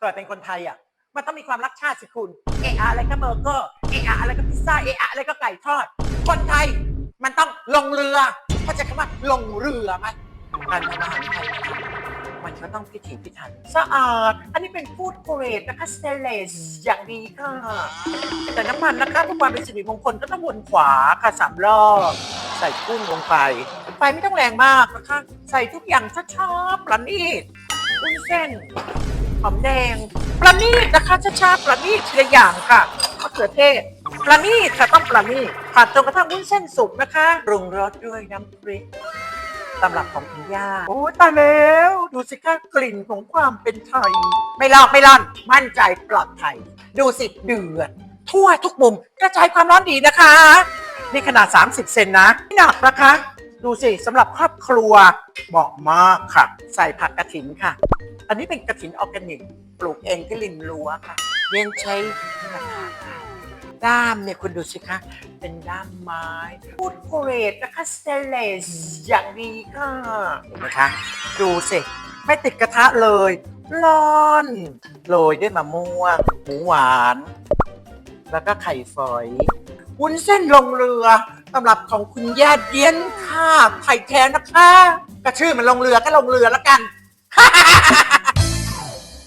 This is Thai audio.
เกิดเป็นคนไทยอะ มันต้องมีความรักชาติสิคุณ เอะอะอะไรก็เบอร์เกอร์ เอะอะอะไรก็พิซซ่า เอะอะอะไรก็ไก่ทอด คนไทยมันต้องลงเรือเข้าใจคำว่าลงเรือไหมการทำอาหารไทยนะคะมันก็ต้องพิถีพิถันสะอาด อันนี้เป็นฟูดเกรดนะคะสเตเลสอย่างดีค่ะ แต่น้ำมันนะคะเพื่อความเป็นสิริมงคลก็ต้องวนขวาค่ะสามรอบใส่กุ้งลงไป ไฟไม่ต้องแรงมากนะคะ ใส่ทุกอย่างช้าๆประณีตกุ้งเส้น หอมแดงประณีตนะคะช้าๆประณีตทีละอย่างค่ะมะเขือเทศประณีตค่ะต้องประณีตผัดจนกระทั่งวุ้นเส้นสุกนะคะปรุงรสด้วยน้ำพริกตำรับของคุณย่าโอ้ตายแล้ว ดูสิคะกลิ่นของความเป็นไทย ไม่ลอกไม่ล่อน มั่นใจปลอดภัย ดูสิเดือด ทั่วทุกมุมกระจายความร้อนดีนะคะ นี่ขนาด 30 เซนนะไม่หนักนะคะ ดูสิสำหรับครอบครัวเหมาะมากค่ะ ใส่ผักกระถินค่ะ อันนี้เป็นกระถินออร์แกนิก ปลูกเองที่ริมรั้วค่ะเลี้ยงใช้นะคะด้ามเนี่ยคุณดูสิคะ เป็นด้ามไม้พูดเกรดนะคะสเตเลสอย่างดีค่ะเห็นไหมคะ ดูสิ ไม่ติดกระทะเลยร้อนโรยด้วยมะม่วงหมูหวาน แล้วก็ไข่ฝอยวุ้นเส้นลงเรือ สำหรับของคุณย่าเดียนค่ะไผ่แท้นะคะกระชื่อมันลงเรือก็ลงเรือแล้วกัน